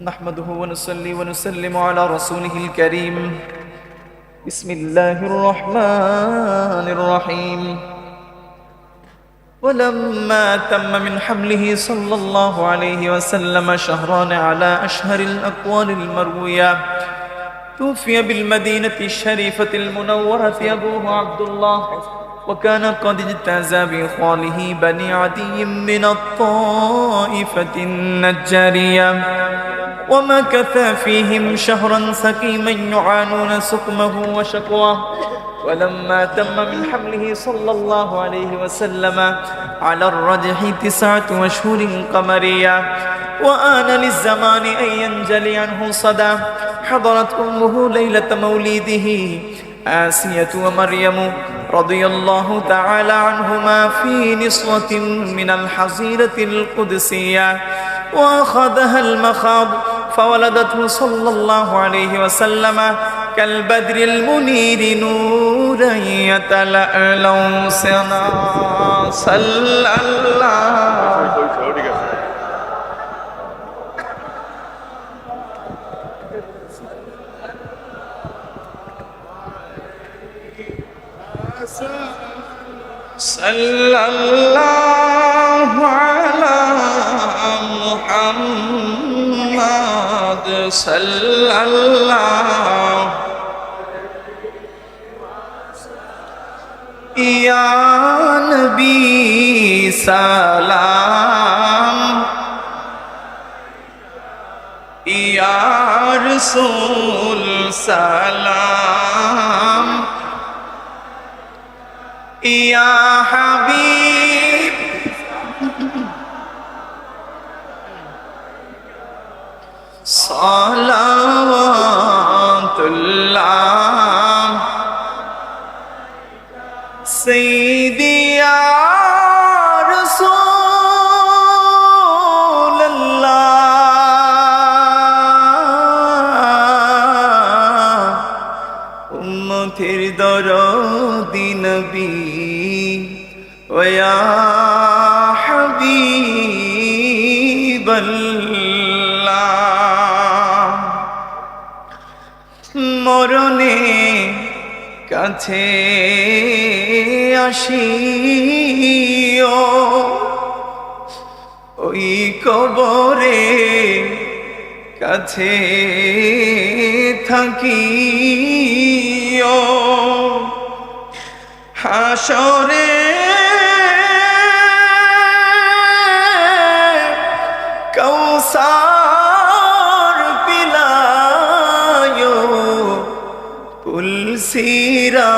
نحمده ونصلي ونسلم على رسوله الكريم. بسم الله الرحمن الرحيم. ولما تم من حمله صلى الله عليه وسلم شهران على أشهر الأقوال المروية توفي بالمدينة الشريفة المنورة أبوه عبد الله وكان قد اجتاز بإخواله بني عدي من الطائفة النجارية. ومكث فيهم شهرا سقيما يعانون سقمه وشكواه. ولما تم من حمله صلى الله عليه وسلم على الرجح تسعة أشهر قمرية وآن للزمان أن ينجلي عنه صدى حضرت أمه ليلة مولده آسية ومريم رضي الله تعالى عنهما في نصرة من الحظيرة القدسية وأخذها المخاض فولدته صلى الله عليه وسلم كالبدر المنير نورا يتلألأ سنا صلى الله صلى الله عليه صلى الله يا نبي سلام يا رسول سلام يا حبيب সালাতুল্লাহ। সাইয়্যিদিয়া মরণে কাছে আসিও। ওই কবরে কাছে থাকিও। হাসরে কৌসার পুলসিরা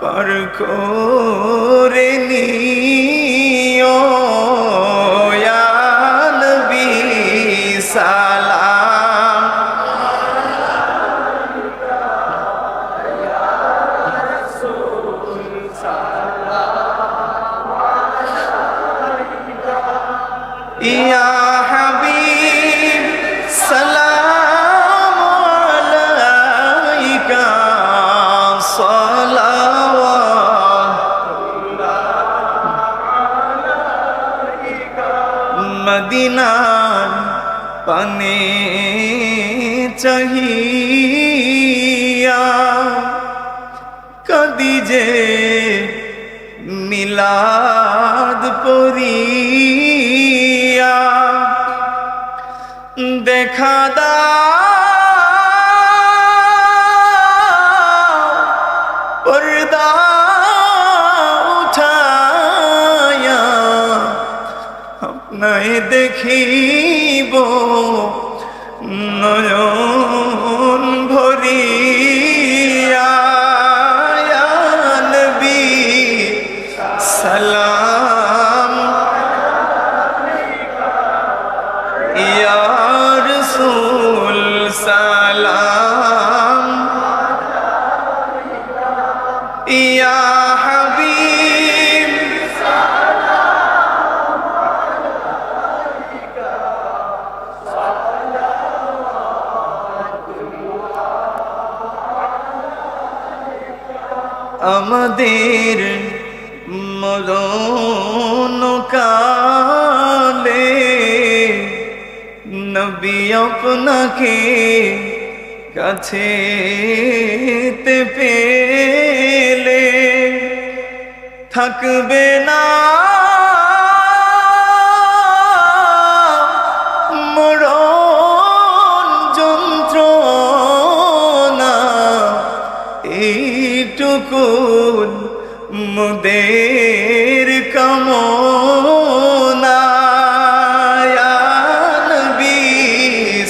পার করে নিও সালাম। ইয়া চাহিয়া কদি যে মিলাদ পরিয়া দেখা দা পর্দা উঠায়া আপনায় দেখিব 너여 আমাদের মরণ কালে নবী নবী আপনাকে কাছে পেলে থাকবে না।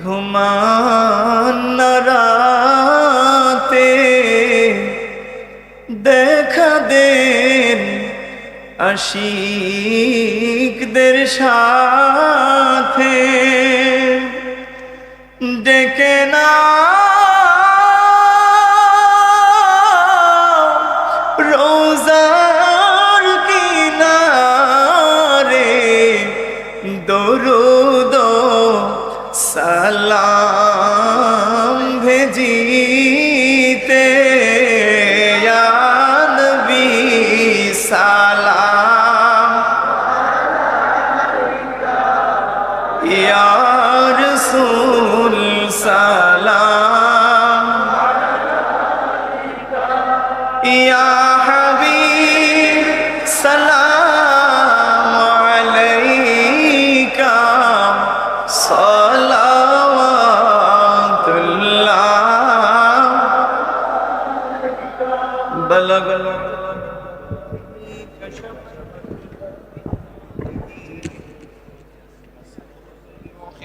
ঘুমান না রাতে দেখা দেন আশিকদের সাথে রাসূল সালাম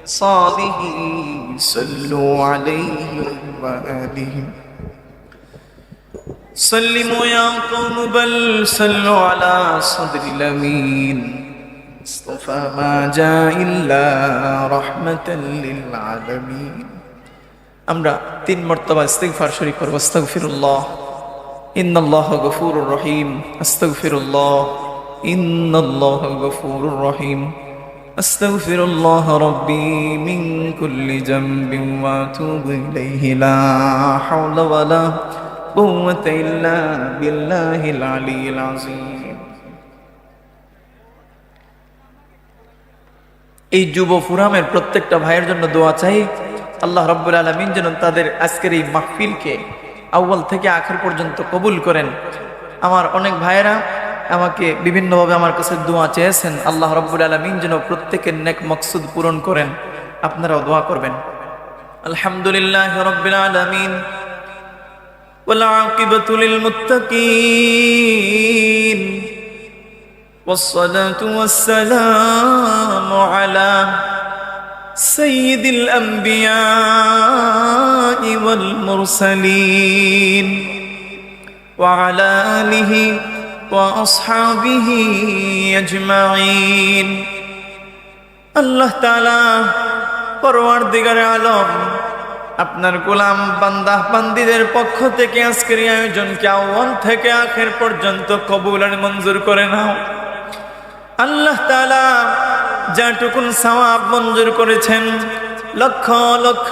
صالح صلوا عليه وآله سلموا يا قوم بل صلوا على صدر الأمين اصطفى ما جاء إلا رحمة للعالمين আমরা তিন মর্তবা ইস্তিগফার শরীফ করব আস্তাগফিরুল্লাহ ইন্নাল্লাহ গফুরুর রহিম আস্তাগফিরুল্লাহ ইন্নাল্লাহ গফুরুর রহিম أستغفر الله ربي من كل جنب وأتوب إليه لا حول ولا قوة إلا بالله العلي العظيم এই যুব ফুরামের প্রত্যেকটা ভাইয়ের জন্য দোয়া চাই, আল্লাহ রব্বুল আলমিন যেন তাদের আজকের এই মাহফিলকে আউ্বাল থেকে আখের পর্যন্ত কবুল করেন। আমার অনেক ভাইয়েরা আমাকে বিভিন্নভাবে আমার কাছে দোয়া চেয়েছেন আল্লাহ রব্বুল আলমিন যেন প্রত্যেকের নেক মকসুদ পূরণ করেন আপনারাও দোয়া করবেন আলহামদুলিল্লাহ রব্বুল আলমিন والعاقبة للمتقين والصلاة والسلام على سيد الأنبياء والمرسلين وعلى آله وأصحابه أجمعين الله تعالى পরওয়ারদিগার আলম আপনার গোলাম বান্দা বান্দিদের পক্ষ থেকে আজকের এই আয়োজনকে আহ্বান থেকে আখের পর্যন্ত কবুল আর মঞ্জুর করে নাও আল্লাহ তাআলা যাটুকুন সওয়াব মঞ্জুর করেছেন লক্ষ লক্ষ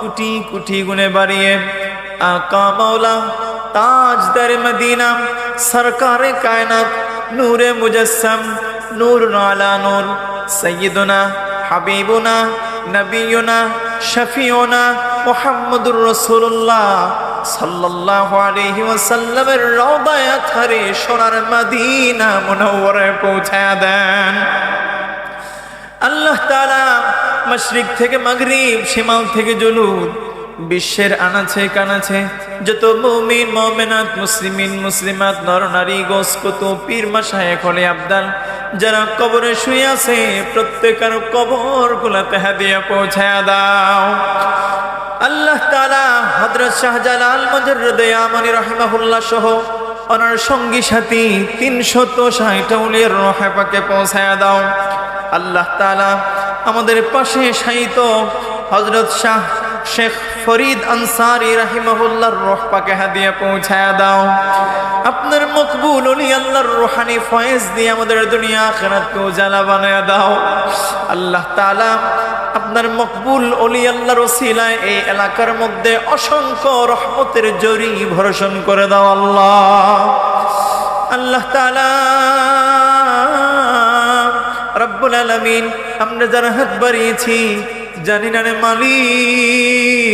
কোটি কোটি গুণে বাড়িয়ে আকা মাওলা তাজদার মদিনা, সরকারে কায়নাত, নূরে মুজাসসাম নূর আলা নূর। সৈয়দনা, হাবিবুনা, নবিয়ুনা, শফিউনা, মুহাম্মদুর রাসূলুল্লাহ সাল্লাল্লাহু আলাইহি ওয়াসাল্লামের রওদায় আথারে সোনার মদিনা মুনawwaraয় পৌঁছায় দেন। আল্লাহ তাআলা মশরিক থেকে মাগরিব, শিমাল থেকে জুলুদ বিশ্বের আনাছে কানাছে যত মুমিন, মুমিনাত, মুসলিমিন, মুসলিমাত নর নারী গোস কত পীর মাসায় খলে আবদাল, যারা কবরে শুয়ে আছে প্রত্যেকের কবর গুলাতে হাদিয়া পৌঁছায় দাও। আল্লাহ তাআলা হযরত শাহজালাল মুজররদ ইয়ামানি রাহিমাহুল্লাহ সহ ওনার সঙ্গী সাথী তিনশত ষাট উলিয়ার রোহাপাকে পৌঁছায় দাও। আল্লাহ তাআলা আমাদের পাশে শায়িত হজরত শাহ শেখ ফরিদ আনসারি রাহিমাহুল্লাহর রহ পাকে হাদিয়া পৌঁছায়া দাও। আপনার মকবুল অলি আল্লাহর রোহানি ফয়েজ দিয়ে আমাদের দুনিয়া আখেরাতকে উজালা বানায়া দাও। আল্লাহ তাআলা আপনার মকবুল অলি আল্লাহর ওসিলায় এই এলাকার মধ্যে অসংখ্য রহমতের জরি ভরসন করে দাও আল্লাহ। আল্লাহ তাআলা রব্বুল আলামিন, আমরা যারা হাত বাড়িয়েছি জানি না রে মালিক,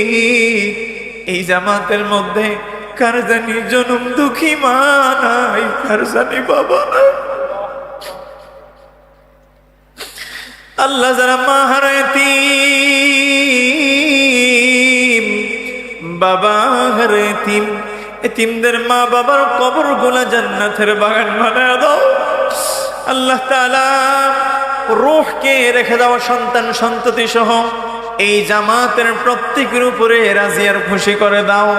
এই জামাতের মধ্যে কার জানি জনম দুঃখী মা নাই, কার জানি বাবা নাই। আল্লাহ যারা মা হারায়তি বাবা হারায়তি এতিমদের মা বাবার কবর গোলা জান্নাতের বাগান বানায় দাও। আল্লাহ তাআলা রূহকে রেখে দেওয়া সন্তান সন্ততি সহ এই জামাতের প্রত্যেকের উপরে রাজিয়ার খুশি করে দাও।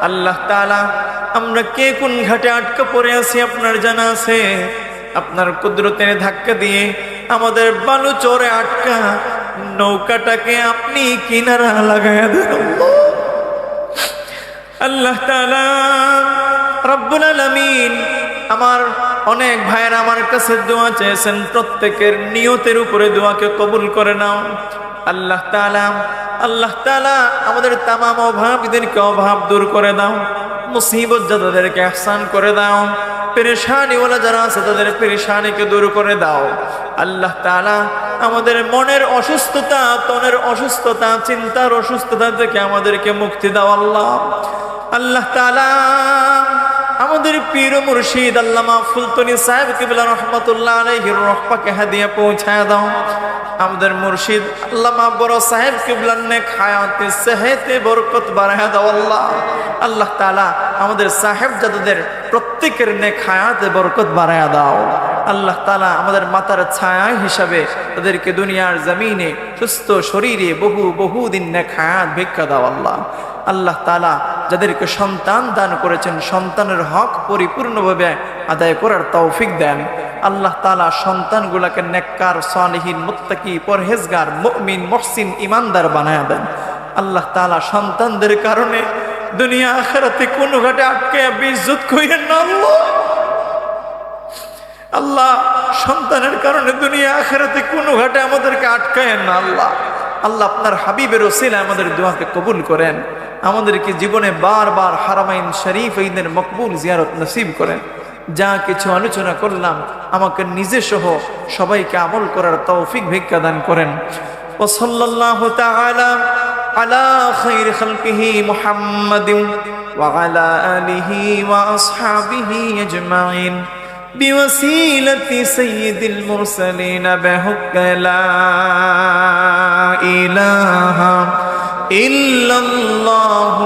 আল্লাহ তাআলা, আমরা কে কোন ঘাটে আটকা পড়ে আছি আপনার জানা আছে? আপনার কুদরতের ধাক্কা দিয়ে আমাদের বালু চরে আটকা নৌকাটাকে আপনি কিনারা লাগাইয়া দেন। আল্লাহ তালা রব্বুল আলামিন আমার অনেক ভাইয়ের আমার কাছে দোয়া চেয়েছেন, প্রত্যেকের নিয়তের উপরে দোয়াকে কবুল করে নাও। আল্লাহ আল্লাহ আমাদের তামাম অভাবীদেরকে অভাব দূর করে দাও মুসিবত যাদেরকে আহসান করে দাও, পেরেশানিওয়ালা যারা আছে তাদের পেরেশানিকে দূর করে দাও। আল্লাহ তাআলা আমাদের মনের অসুস্থতা, তনের অসুস্থতা, চিন্তার অসুস্থতা থেকে আমাদেরকে মুক্তি দাও আল্লাহ। আল্লাহ তাআলা আমাদের পীর মুর্শিদ আল্লামা ফুলতনি সাহেব কিবলা রহমতুল্লাহ আলাইহির রহমাকে হাদিয়া পৌঁছায় দাও। আমাদের মুর্শিদ আল্লামা বড় সাহেব কিবলার নেক হায়াতে, সেহেতে বরকত বাড়ায় দাও আল্লাহ। আল্লাহ তালা আমাদের সাহেব জাদুদের প্রত্যেকের নেক হায়াতে বরকত বাড়ায় দাও। আল্লাহ তালা আমাদের মাতার ছায়া হিসাবে তাদেরকে দুনিয়ার জমিনে, সুস্থ শরীরে বহু বহু দিন হায়াত ভিক্ষা দাও আল্লাহ। আল্লাহ তালা যাদেরকে সন্তান দান করেছেন, সন্তানের হক পরিপূর্ণভাবে আদায় করার তৌফিক দেন। আল্লাহ তালা সন্তানগুলাকে নেককার, সালিহীন, মুত্তাকি, পরহেজগার, মুমিন, মহসিন ইমানদার বানায় দেন। আল্লাহ তালা সন্তানদের কারণে দুনিয়া আখেরাতে কোনো ঘাটে আটকে, বিদ্যুৎ কইরেন না আল্লাহ, সন্তানের কারণে দুনিয়া আখেরাতে কোনো ঘাটে আমাদেরকে আটকায়েন না, আল্লাহ। আল্লাহ আপনার হাবিবের ওসিলা আমাদের দোয়াকে কবুল করেন। আমাদেরকে জীবনে বারবার হারামাইন শরীফ ঈদের মকবুল জিয়ারত নসিব করেন। যা কিছু আলোচনা করলাম, আমাকে নিজে সহ সবাইকে আমল করার তৌফিক ভিক্ষা দান করেন। ওয়া আজমাইন। بوسيلة سيد المرسلين بحق لا إله إلا الله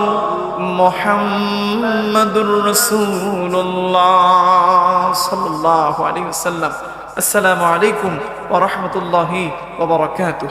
محمد رسول الله صلى الله عليه وسلم السلام عليكم ورحمة الله وبركاته